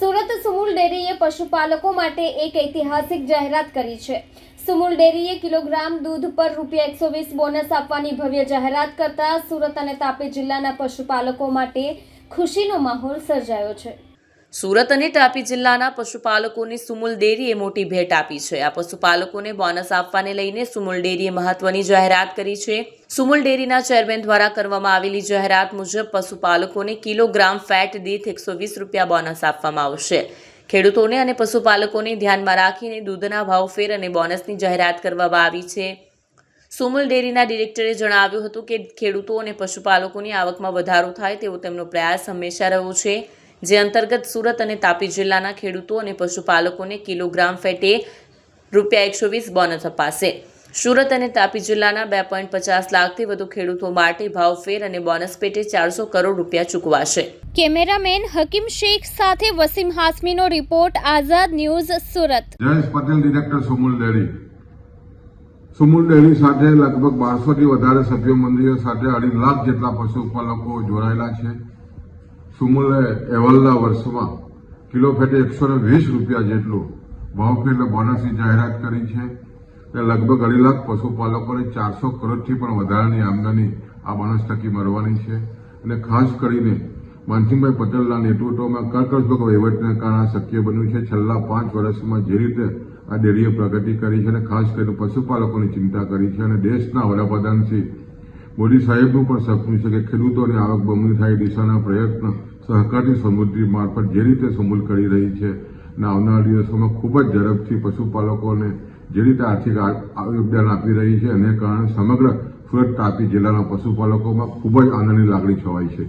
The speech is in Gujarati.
સુરત સુમુલ ડેરીએ પશુપાલકો માટે એક ઐતિહાસિક જાહેરાત કરી છે. સુમૂલ ડેરીએ કિલોગ્રામ દૂધ પર રૂપિયા એકસો વીસ બોનસ આપવાની ભવ્ય જાહેરાત કરતા સુરત અને તાપી જિલ્લાના પશુપાલકો માટે ખુશીનો માહોલ સર્જાયો છે. સુરત અને તાપી જિલ્લાના પશુપાલકોને સુમુલ ડેરીએ મોટી ભેટ આપી છે. આ પશુપાલકોને બોનસ આપવાને લઈને સુમુલ ડેરીએ મહત્વની જાહેરાત કરી છે. સુમુલ ડેરીના ચેરમેન દ્વારા કરવામાં આવેલી જાહેરાત મુજબ પશુપાલકોને કિલોગ્રામ ફેટ દીઠ એકસો વીસ રૂપિયા બોનસ આપવામાં આવશે. ખેડૂતોને અને પશુપાલકોને ધ્યાનમાં રાખીને દૂધના ભાવફેર અને બોનસની જાહેરાત કરવામાં આવી છે. સુમુલ ડેરીના ડિરેક્ટરે જણાવ્યું હતું કે ખેડૂતો અને પશુપાલકોની આવકમાં વધારો થાય તેવો તેમનો પ્રયાસ હંમેશા રહ્યો છે. જે અંતર્ગત સુરત અને તાપી જિલ્લાના ખેડૂતો અને પશુપાલકોને કિલોગ્રામ ફેટે રૂપિયા એકસો વીસ બોનસ અપાશે. સુરત અને તાપી જિલ્લાના બે પોઈન્ટ પચાસ લાખથી વધુ ખેડૂતો માટે ભાવફેર અને બોનસ પેટે ચારસો કરોડ રૂપિયા ચૂકવાશે. કેમેરામેન હકીમ શેખ સાથે Wasim હાસમીનો report Azad news Surat. Jayesh Patel director Sumul dairy. Sumul dairy સાથે લગભગ બારસોથી વધારે સભ્ય મંદિરો સાથે અઢી લાખ જેટલા પશુપાલકો જોડાયેલા છે. સુમુલે અહેવાલના વર્ષમાં કિલો ફેટે એકસો વીસ રૂપિયા જેટલું ભાવ એટલે બોનસની જાહેરાત કરી છે. એટલે લગભગ અઢી લાખ પશુપાલકોને ચારસો કરોડથી પણ વધારાની આમદની આ બોનસ થકી મળવાની છે. અને ખાસ કરીને માનસિંહભાઈ પટેલના નેતૃત્વમાં કર્કશભગ વહીવટને કારણે શક્ય બન્યું છે. છેલ્લા પાંચ વર્ષમાં જે રીતે આ ડેરીએ પ્રગતિ કરી છે અને ખાસ કરીને પશુપાલકોની ચિંતા કરી છે અને દેશના વડાપ્રધાન શ્રી મોદી સાહેબનું પણ સપનું છે કે ખેડૂતોની આવક બમણી થાય દિશાના પ્રયત્ન સહકારની સમૃદ્ધિ મારફત જે રીતે સમૂલ કરી રહી છે અને આવનારા દિવસોમાં ખૂબ જ ઝડપથી પશુપાલકોને જે રીતે આર્થિક યોગદાન આપી રહી છે, એને કારણે સમગ્ર સુરત તાપી જિલ્લાના પશુપાલકોમાં ખૂબ જ આનંદની લાગણી છવાઈ છે.